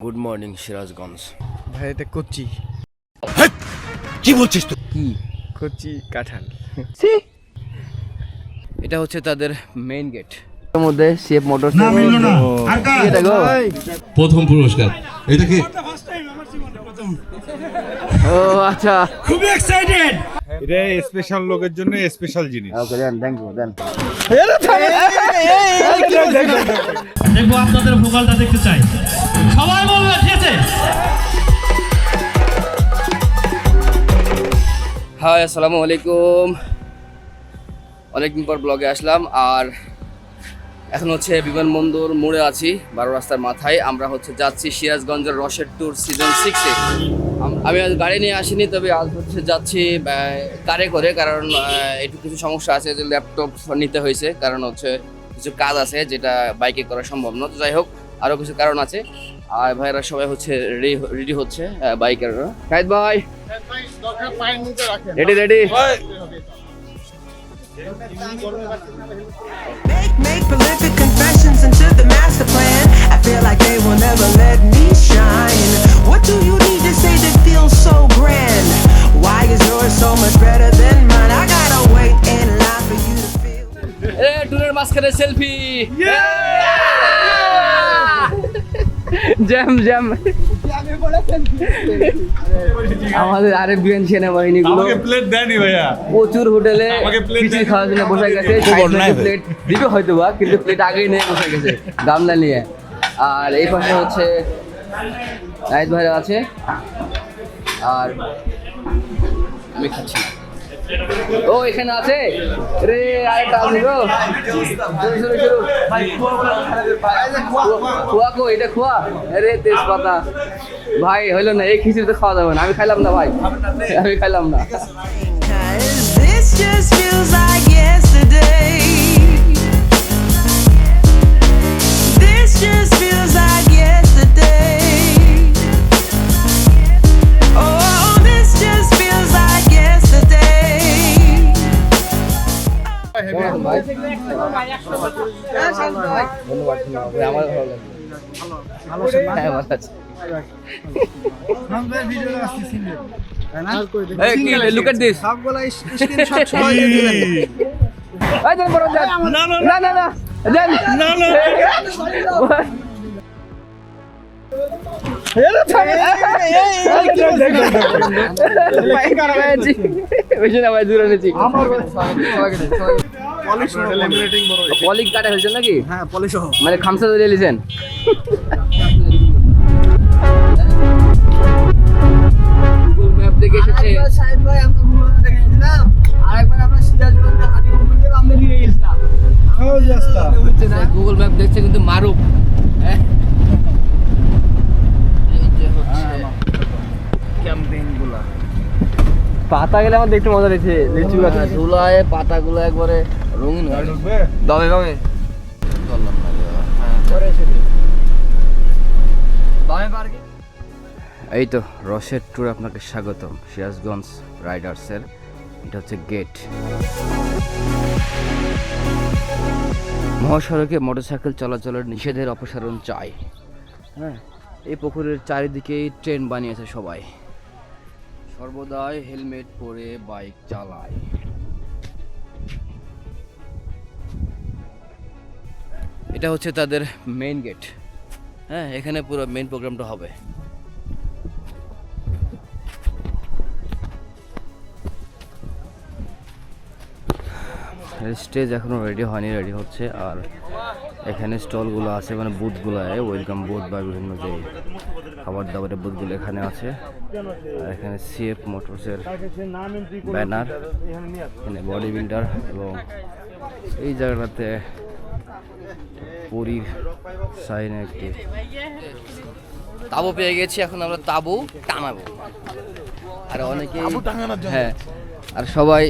Good morning Sirajganj ভাই এটা কচি কি বলছিস তুই কি কচি কাঁঠাল এটা হচ্ছে তাদের মেইন গেটের মধ্যে সিএফ মোটরস না মিলল না? এটা গো প্রথম পুরস্কার এটা কি ও আচ্ছা খুবই এক্সাইটেড এটা স্পেশাল লোকের জন্য স্পেশাল জিনিস ওকে দেন থ্যাংক ইউ দেন দেখব আপনাদের ভোকালটা দেখতে চাই হাই, আসসালামু আলাইকুম। অনেকদিন পর ব্লগে আসলাম, আর এখন হচ্ছে বিমানবন্দর মোড়ে আছি, বারো রাস্তার মাথায়। আমরা হচ্ছে যাচ্ছি সিরাজগঞ্জের রসের ট্যুর সিজন সিক্সে আমি আজ গাড়ি নিয়ে আসিনি, তবে আজ হচ্ছে যাচ্ছি কারে করে, কারণ একটু কিছু সমস্যা আছে, যে ল্যাপটপ নিতে হয়েছে, কারণ হচ্ছে কিছু কাজ আছে, যেটা বাইকে করা সম্ভব না। তো যাই হোক আরও কিছু কারণ আছে আর ভাইরা সবাই হচ্ছে রেডি রেডি হচ্ছে বাইকের শাহিদ ভাই ready ready Make, make prolific confessions into the master plan. I feel like they will never let me shine. What do you need to say that feels so grand? Why is yours so much better than mine? I gotta wait in line for you to feel. এ টুরের মাঝখানে selfie jam jam. আমাদের Arabian সেনাবাহিনী গুলো plate দেয়নি ভাইয়া। প্রচুর হোটেলে খিচুড়ি। খাওয়ার জন্য বসে গেছে। প্লেট দিবে হয়তো বা কিন্তু প্লেট আগেই নিয়ে বসে গেছে গামলা নিয়ে। আর এই পাশে হচ্ছে নাইট ভাইরা আছে। আর আমি খাচ্ছি না। ও, এখানে আছে? রে, আরেকটা শুরু শুরু খোয়া কো, এটা খোয়া। ভাই, হইল না, এই খিচুড়ি তো খাওয়া যাবে না। আমি খাইলাম না, ভাই। আমি খাইলাম না. This just feels like আমার ভালো হ্যাঁ, এই, দেন। না, না। না ভাই, দূরে এনেছি। পলিশ কাটা হয়েছে নাকি? হ্যাঁ পলিশ মানে খামসা ধরে নিয়েছেন থেকে এসেছে। গুগল ম্যাপ দেখছে কিন্তু মারুক। হ্যাঁ। এই যে হচ্ছে ক্যাম্পেইনগুলা পাতা গেলে আমার দেখতে মজা লেগেছে লিচু গাছ ধুলায় পাতাগুলো একবারে রঙিন হয়ে রে বাবা। এই তো রসের ট্যুর আপনাকে স্বাগতম সিরাজগঞ্জ রাইডার্সের এটা হচ্ছে গেট মহাসড়কে মোটরসাইকেল চলাচলের নিষেধের অপসারণ চাই। হ্যাঁ। এই পুকুরের চারিদিকেই ট্রেন বানিয়েছে সবাই। সর্বদাই হেলমেট পরে বাইক চালায়। এটা হচ্ছে তাদের মেইন গেট হ্যাঁ এখানে পুরো মেইন প্রোগ্রামটা হবে। স্টেজ এখনও রেডি হয়নি রেডি হচ্ছে। আর এখানে স্টলগুলো আছে মানে বুথগুলো ওয়েলকাম বুথ বা বিভিন্ন যে খাবার দাবারের বুথগুলো এখানে আছে। আর এখানে সিএফ মোটরসের ব্যানার এখানে বডি বিল্ডার এবং এই জায়গাটাতে পুরী সাইনে একটি তাবু পেয়ে গেছি এখন আমরা তাবু টানাবো আর অনেকেই হ্যাঁ আর সবাই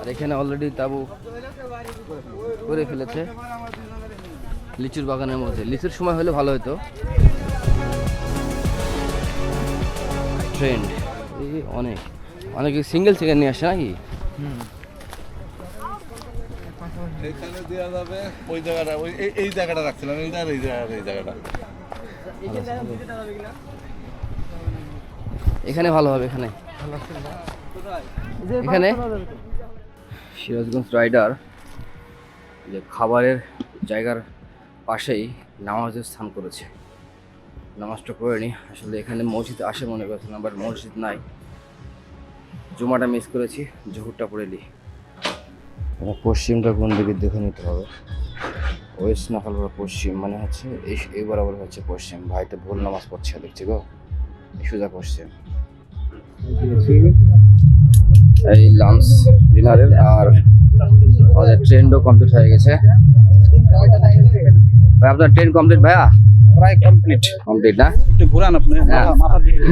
আর এখানে অলরেডি তাবু করে ফেলেছে। লিচুর বাগানের মধ্যে। লিচুর সময় হলে ভালো হতো। ট্রেন্ড এই অনেক। অনেকে সিঙ্গেল চিকেন নিয়ে আসে নাকি? এখানে দেওয়া যাবে ওই জায়গাটা ওই এই- এই জায়গাটা রাখছিলাম এই জায়গাটা এই জায়গাটা এই জায়গাটা। এখানে ভালো হবে এখানে। এখানে? সিরাজগঞ্জ রাইডার যে খাবারের জায়গার পাশেই নামাজের স্থান করেছে। নামাজটা করে নি। আসলে এখানে মসজিদ আসে মনে করছিলাম বাট মসজিদ নাই। জুমাটা মিস করেছি, জহুরটা পড়ে নি। পশ্চিমটা কোন দিকে দেখে নিতে হবে? ওয়েস্ট না হল পশ্চিম মানে হচ্ছে এই এই বরাবর হচ্ছে পশ্চিম। ভাইটা ভুল নামাজ পড়ছে, দেখছি গো। সোজা পশ্চিম। এই লাঞ্চ ডিনারের, আর ট্রেনও কমপ্লিট হয়ে গেছে। আপনার ট্রেন কমপ্লিট ভাইয়া? প্রায় কমপ্লিট কমপ্লিট না? একটু ঘুরান আপনি হ্যাঁ। মাথা দেখেন।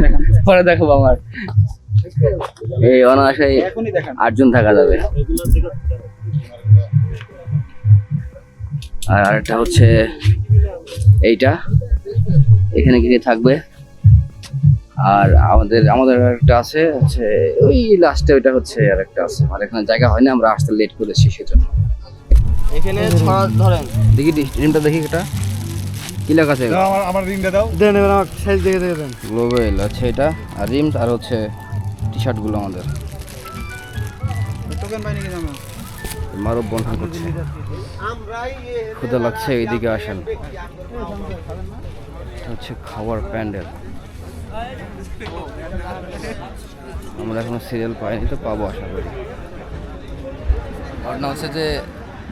পরে দেখাবো আমার। এই অনায়াসে আটজন থাকা যাবে। আর আরেকটা হচ্ছে এইটা। এখানে গিয়ে থাকবে? আর আমাদের আমাদের একটা আছে হচ্ছে ওই লাস্টে ওইটা হচ্ছে আর একটা আছে। আর এখানে জায়গা হয় না আমরা আসতে লেট করেছি সেজন্য। এখানে ছড়া ধরেন। দেখি ডিমটা দেখি এটা। কি লেখা আছে? দাও, আমার আমার রিংটা দাও। দেন এবার আমার সাইজ দেখে দেখে দেন। গ্লোবেল আছে এটা। আর রিমস আর হচ্ছে টি শার্টগুলো আমাদের টোকেন পাই নাকি জানো মারব বন্ধন করছে। ক্ষুদা লাগছে এইদিকে আসেন। হচ্ছে খাবার প্যান্ডেল। আমরা এখনও সিরিয়াল পাইনি তো পাবো আশা করি। ঘটনা হচ্ছে যে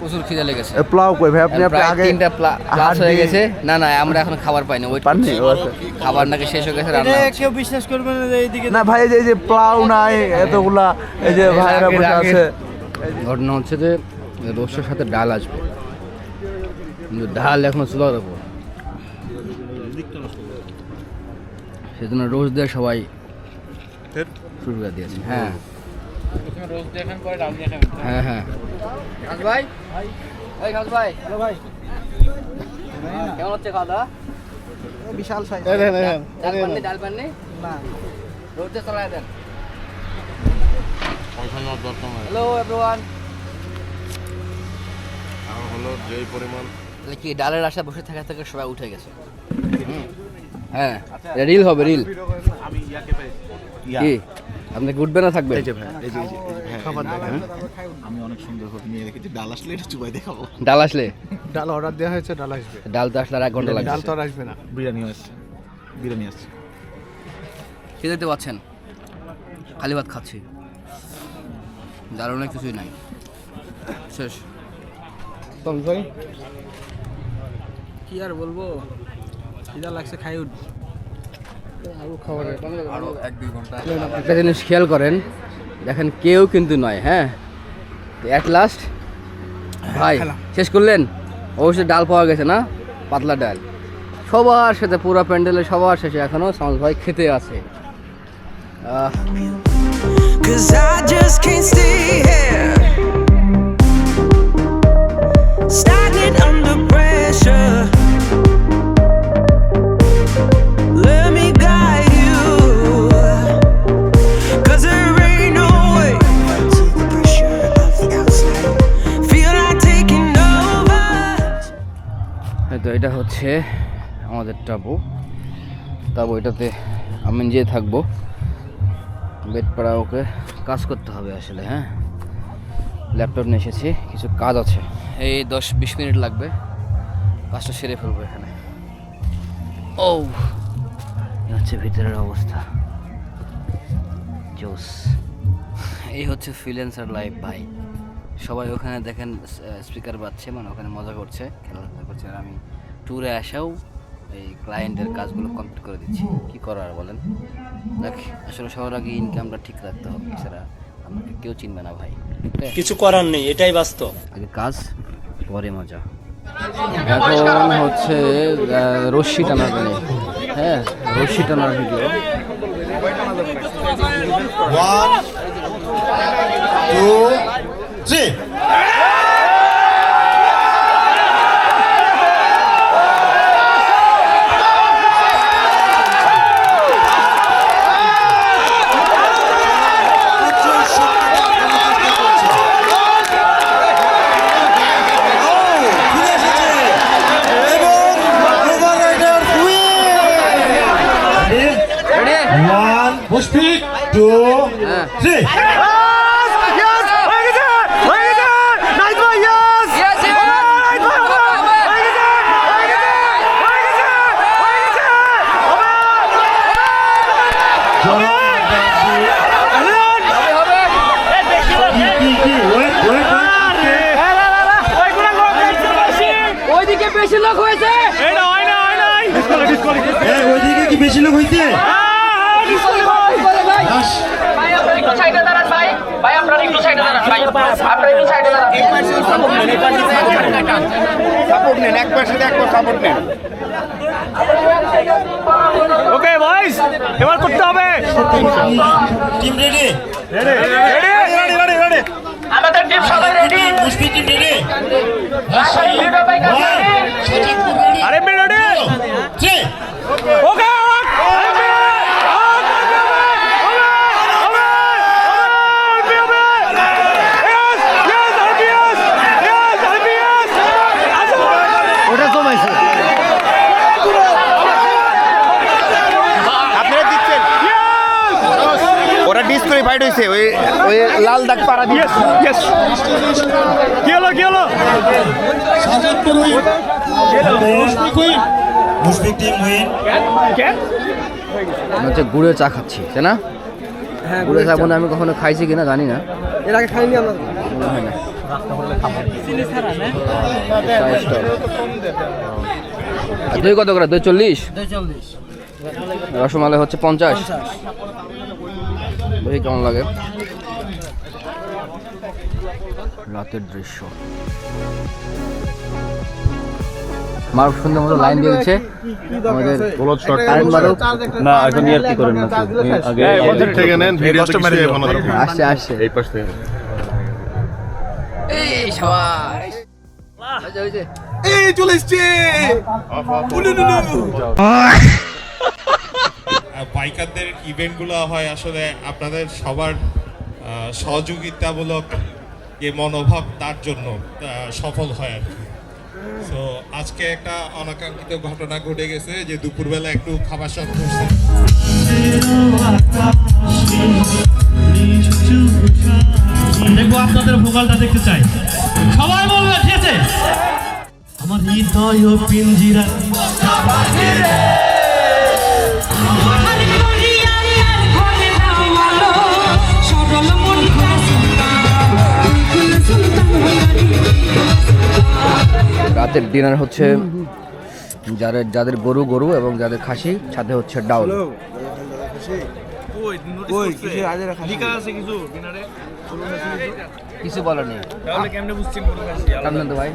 প্রচুর খিদে লেগেছে। প্লাউ কই ভাই? আপনি আপনি আগে তিনটা প্লাস হয়ে গেছে। না না আমরা এখন খাবার পাইনি ওয়েট পাননি? করছি। আচ্ছা। খাবার নাকি শেষ হয়ে গেছে রান্না। কেউ বিশ্বাস করবে না এইদিকে না ভাই এই যে এই যে প্লাউ নাই এতগুলা এই যে ভাইরা বসে আছে। ঘটনা হচ্ছে যে রোস্টের সাথে ডাল আসবে। কিন্তু ডাল এখনও চুলার উপর সেজন্য রোজ দিয়ে সবাই শুরু করে দিয়েছে। হ্যাঁ। হ্যাঁ হ্যাঁ। ভাই? ভাই। হ্যালো ভাই। কেমন হচ্ছে খাওয়া দাওয়া? বিশাল সাইজ ডাল পাননি ডাল পাননি? না। রোজ দিয়ে চলাই দেন হ্যালো এভরিওয়ান হলো যেই পরিমাণ তাহলে কি ডালের আশা বসে থাকা থেকে সবাই উঠে গেছে? হ্যাঁ। রিল হবে রিল। কি? আপনি উঠবে না থাকবে আমি অনেক সুন্দর ভাবে নিয়ে রেখেছি। ডাল আসলে এটা চুবাই দেখাবো। ডাল আসলে? ডাল অর্ডার দেওয়া হয়েছে ডাল আসবে। ডাল তো আসলে আর এক ঘণ্টা লাগবে। ডাল তো আর আসবে না। বিরিয়ানি আসছে। বিরিয়ানি আসছে। কি দেখতে পাচ্ছেন? খালি ভাত খাচ্ছি। ডাল অনেক কিছুই নাই। শেষ। কি আর বলব? খিদা লাগছে খাই উঠ। একটা জিনিস খেয়াল করেন দেখেন কেউ কিন্তু নয় হ্যাঁ? অ্যাট লাস্ট ভাই শেষ করলেন? অবশ্যই ডাল পাওয়া গেছে না? পাতলা ডাল। সবার সাথে পুরো প্যান্ডেলে সবার শেষে এখনও সমাজ ভাই খেতে আছে। Cause I just can't stay here. এটা হচ্ছে আমাদের টাবু। তাবু এটাতে আমি নিজে থাকব। বেড পাড়া ওকে কাজ করতে হবে আসলে হ্যাঁ? ল্যাপটপ নিয়ে এসেছি, কিছু কাজ আছে। এই দশ বিশ মিনিট লাগবে, কাজটা সেরে ফেলব এখানে। ও হচ্ছে ভিতরের অবস্থা। জোস। এই হচ্ছে ফ্রিল্যান্সার লাইফ, ভাই। সবাই ওখানে দেখেন স্পিকার বাজছে মানে ওখানে মজা করছে, খেলাধুলা করছে, আর আমি ট্যুরে আসাও এই ক্লায়েন্টের কাজগুলো কমপ্লিট করে দিচ্ছি। কি করার বলেন? দেখ আসলে সবার আগে ইনকামটা ঠিক রাখতে হবে এছাড়া আমাকে কেউ চিনবে না ভাই। কিছু করার নেই এটাই বাস্তব। আগে কাজ পরে মজা। এখন হচ্ছে রশ্মি টানার হ্যাঁ রশ্মি টানার video one two two three বেশি। লোক হয়েছে। ওইদিকে কি বেশি লোক হইতে দাস। ভাই আপনারা একটু সাইডে দাঁড়ান ভাই। ভাই আপনারা একটু সাইডে দাঁড়ান ভাই। আপনারা একটু সাইডে দাঁড়ান। ওকে বয়স এবার করতে হবে। টিম রেডি আমাদের টিম সবাই ready Mushfiq team ready video bike Sachibpur ready আরে মেরে থ্রি ওকে ওটা কমাইছে ওরা ডিসকোয়ালিফাইড হয়েছে ওই ওই লাল দাগ পাড়া দিয়ে কি হলো কি হলো Sajadpur win Mushfiq team win হচ্ছে গুড়ের চা খাচ্ছি তাই না? হ্যাঁ গুড়ের চা মনে আমি কখনো খাইছি কিনা জানি না। এর আগে খাইনি আমরা। মনে হয় না দই কত করে? দই চল্লিশ? রসমালাই হচ্ছে পঞ্চাশ। দই কেমন লাগে? রাতের দৃশ্য। মারুফ সুন্দর মতো লাইন দিয়ে দিচ্ছে। আমাদের কারেন্ট মারুফ। না এখন আর কি করেন না আগে থেকে নেন কিছু এখনও আসছে আসছে। এই পাশ থেকে। এই। বাইকারদের ইভেন্টগুলো হয় আসলে আপনাদের সবার আহ, সহযোগিতামূলক যে মনোভাব তার জন্য সফল হয় আর তো আজকে একটা অনাকাঙ্ক্ষিত ঘটনা ঘটে গেছে যে দুপুরবেলা একটু খাবার সব করছে। দেখব আপনাদের ভোকালটা দেখতে চাই। সবাই বলবে, ঠিক আছে? আমার হৃদয় ও পিঞ্জিরা। রাতের ডিনার হচ্ছে যাদের যাদের গরু গরু এবং যাদের খাসি সাথে হচ্ছে ডাউল। ওই কিছু বলার নেই। কেমন তো ভাই।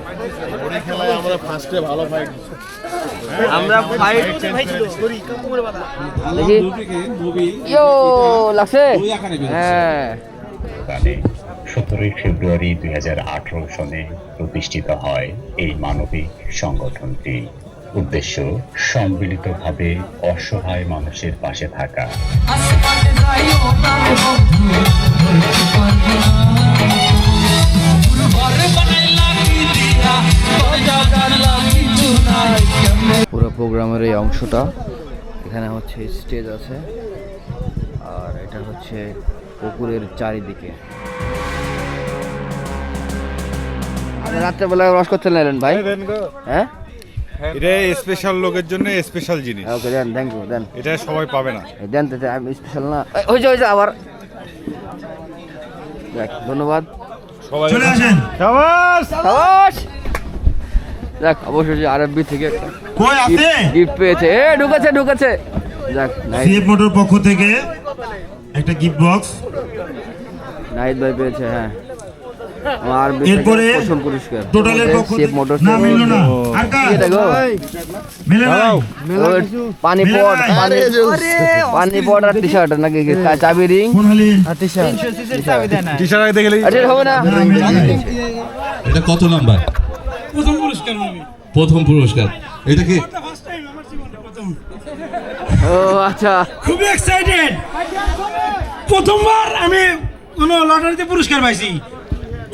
আমরা ফাইট দেখি। ইয়ো লাগছে? হ্যাঁ। সতেরোই ফেব্রুয়ারি দুই হাজার আঠারো সনে প্রতিষ্ঠিত হয় এই মানবিক সংগঠনটি। উদ্দেশ্য, সম্মিলিতভাবে অসহায় মানুষের পাশে থাকা। পুরো প্রোগ্রামের এই অংশটা এখানে হচ্ছে স্টেজ আছে। আর এটা হচ্ছে পুকুরের চারিদিকে। রাত্রেবেলা রস করতে নিলেন ভাই? হ্যাঁ এটা স্পেশাল লোকের জন্য স্পেশাল জিনিস। ওকে দেন থ্যাংক ইউ দেন। এটা সবাই পাবে না। দেন তো আমি স্পেশাল না। এই, হয়েছে হয়েছে আবার। যাক, ধন্যবাদ। সবাই চলে আসেন। সাবাস! দেখ অবশ্যই আরবি থেকে কই আছে? গিফট পেয়েছে। এ ঢুকেছে ঢুকেছে। যাক নাইট সিএফ মোটর পক্ষ থেকে একটা গিফট বক্স। নাইট ভাই পেয়েছে হ্যাঁ। থেকে এরপরে প্রথম পুরস্কার। টোটালের পক্ষ থেকে মোটর না মিললো না। আর কার এটা গো মিলে ওই পানি পট পানি পানি পট আর টি শার্ট নাকি কা- চাবি রিং কোন হালি টি শার্ট দেখে গেলে আরে হবে না। না এটা কত নাম্বার? প্রথম পুরস্কার প্রথম পুরস্কার। এটা কি? ও আচ্ছা। খুবই এক্সাইটেড প্রথমবার আমি কোনো লটারিতে পুরস্কার পাইছি।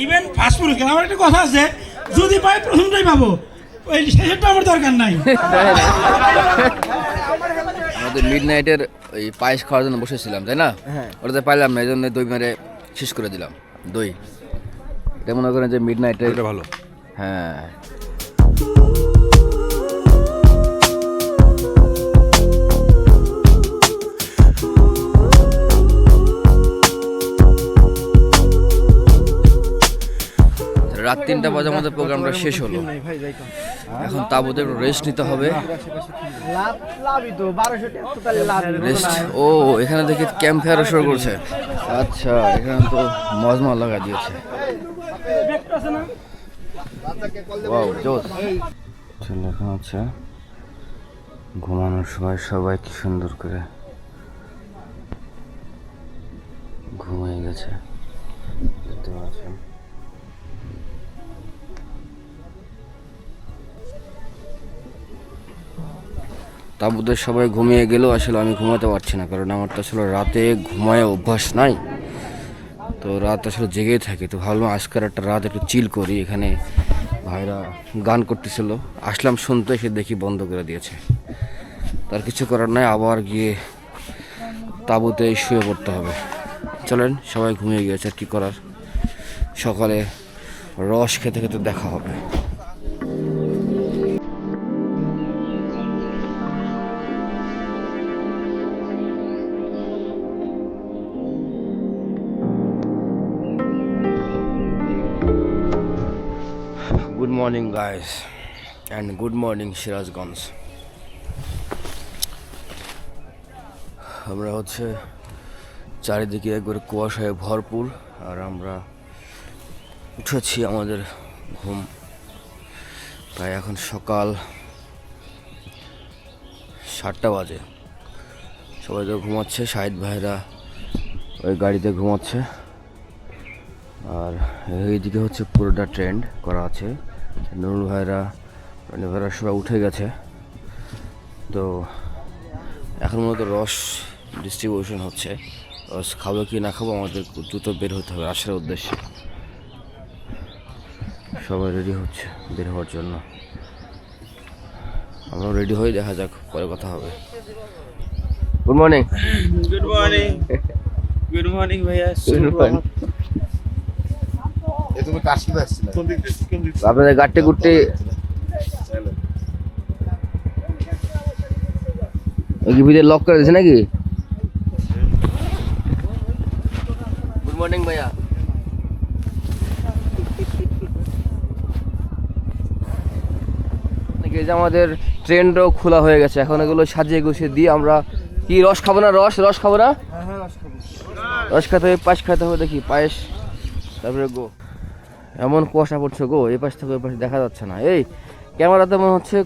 ইভেন ফার্স্ট পুরস্কার আমার একটা কথা আছে যদি পাই প্রথমটাই পাবো। ওই শেষেরটা আমার দরকার নাই। আমাদের মিড নাইটের ওই পায়েস খাওয়ার জন্য বসেছিলাম তাই না? ওটা ওটাতে পাইলাম না এই জন্য দই মেরে শেষ করে দিলাম দই। এটা মনে করেন যে মিড নাইটের এটা ভালো। হ্যাঁ। রাত তিনটা বাজার মধ্যে প্রোগ্রামটা শেষ হলো। এখন তাবুতে একটু রেস্ট নিতে হবে। রেস্ট ও এখানে দেখি ক্যাম্প ফায়ার শুরু করছে। আচ্ছা এখানে তো মজমা লাগা দিয়েছে। লেখা আছে ঘুমানোর সময় সবাই কি সুন্দর করে ঘুমিয়ে গেছে। দেখতে পাচ্ছেন। তাবুদের সবাই ঘুমিয়ে গেলেও আসলে আমি ঘুমাতে পারছি না, কারণ আমার তো আসলে রাতে ঘুমায় অভ্যাস নাই। তো রাত আসলে জেগেই থাকে, তো ভাবলাম আজকের একটা রাত একটু চিল করি। এখানে ভাইরা গান করতেছিল, আসলাম শুনতে, এসে দেখি বন্ধ করে দিয়েছে। তার কিছু করার নাই, আবার গিয়ে তাঁবুতে শুয়ে পড়তে হবে। চলেন, সবাই ঘুমিয়ে গিয়েছে, আর কী করার? সকালে রস খেতে খেতে দেখা হবে। Good morning guys and good morning Sirajganj আমরা হচ্ছে চারিদিকে একবারে কুয়াশায় ভরপুর, আর আমরা উঠেছি আমাদের ঘুম। প্রায় এখন সকাল সাতটা বাজে। সবাই তো ঘুমাচ্ছে, শাহিদ ভাইরা ওই গাড়িতে ঘুমাচ্ছে। আর এইদিকে হচ্ছে পুরোটা ট্রেন্ড করা আছে। নুরুল ভাইরা মানে ভাইরা সবাই উঠে গেছে। তো এখন মূলত রস ডিস্ট্রিবিউশন হচ্ছে। রস খাব কি না খাব আমাদের দ্রুত বের হতে হবে আসার উদ্দেশ্যে। সবাই রেডি হচ্ছে বের হওয়ার জন্য। আমরাও রেডি হয়ে দেখা যাক পরে কথা হবে। Good morning good morning good morning ভাইয়া। তুমি কাশি আসছিলে? আপনাদের গাট্টে গুট্টে কি ভিতরে লক করে দিয়েছে নাকি? গুড মর্নিং ভাইয়া। এই যে আমাদের ট্রেনটাও খোলা হয়ে গেছে। এখন এগুলো সাজিয়ে গুছিয়ে দিয়ে আমরা কি রস খাব না? রস? রস খাব না? রস খেতে হবে পায়েস খেতে হবে দেখি পায়েস তারপরে গো। এমন কুয়াশা পড়ছে গো এই পাশ থেকে ওই পাশে দেখা যাচ্ছে না। এই ক্যামেরাতে মনে হচ্ছে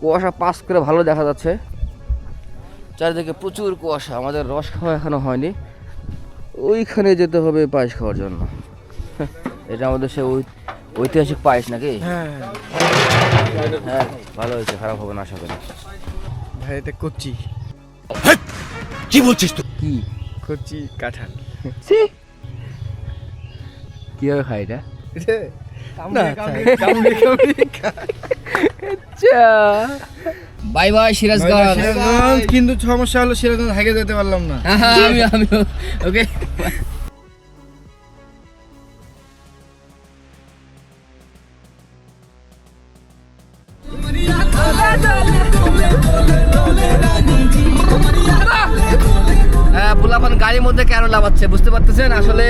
কুয়াশা পাস করে ভালো দেখা যাচ্ছে। চারিদিকে প্রচুর কুয়াশা আমাদের রস খাওয়া এখনও হয়নি। ওইখানে যেতে হবে পায়েস খাওয়ার জন্য। এটা আমাদের সে ঐতিহাসিক পায়েস নাকি? হ্যাঁ। হ্যাঁ ভালো হয়েছে খারাপ হবে না আশা করি। ভাই এটা কচি। কি কচি কাঁঠাল। কীভাবে খাই এটা? আচ্ছা। Bye bye Sirajganj. সিরাজগঞ্জ। কিন্তু সমস্যা হলো সিরাজগঞ্জ হাইকে যেতে পারলাম না। আমি আমি ওকে লাভাচ্ছে বুঝতে পারতেছেন? আসলে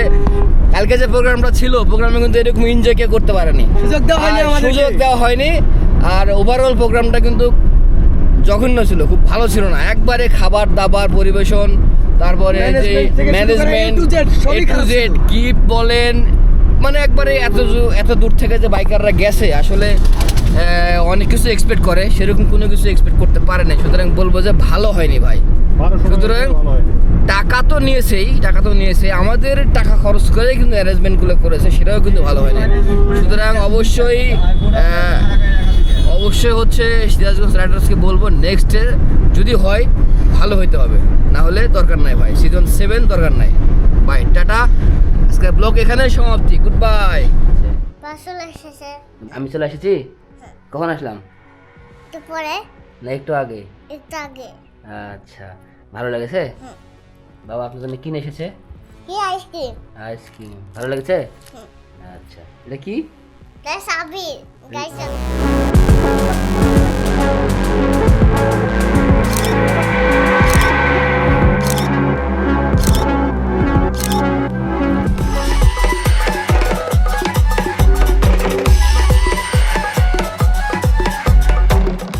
কালকে যে প্রোগ্রামটা ছিল প্রোগ্রামে কিন্তু এরকম এনজয় কেউ করতে পারেনি। সুযোগ দেওয়া হয়নি আর সুযোগ দেওয়া হয়নি। আর ওভারঅল প্রোগ্রামটা কিন্তু জঘন্য ছিল খুব ভালো ছিল না। একবারে খাবার দাবার পরিবেশন তারপরে যে ম্যানেজমেন্ট গিফট বলেন মানে একবারে এত এত দূর থেকে যে বাইকাররা গেছে আসলে আহ, অনেক কিছু এক্সপেক্ট করে সেরকম কোনো কিছু এক্সপেক্ট করতে পারে না সুতরাং বলব যে ভালো হয়নি ভাই। সুতরাং টাকা তো নিয়েছেই টাকা তো নিয়েছে আমাদের টাকা খরচ করে কিন্তু অ্যারেঞ্জমেন্টগুলো করেছে সেটাও কিন্তু ভালো হয়নি। সুতরাং অবশ্যই অবশ্যই হচ্ছে সিরাজগঞ্জ রাইডার্সকে বলব নেক্সটে যদি হয় ভালো হইতে হবে। না হলে দরকার নাই ভাই। সিজন সেভেন দরকার নাই। By tata. আজকের ব্লগ এখানে সমাপ্তি। গুড বাই আমি চলে এসেছি? কখন আসলাম? পরে না একটু আগে। একটু আগে। আচ্ছা ভালো লেগেছে? বাবা আপনার জন্য কি এসেছে? কি আইসক্রিম? আইসক্রিম। ভালো লেগেছে? আচ্ছা এটা কি? গাইস আবির গাইস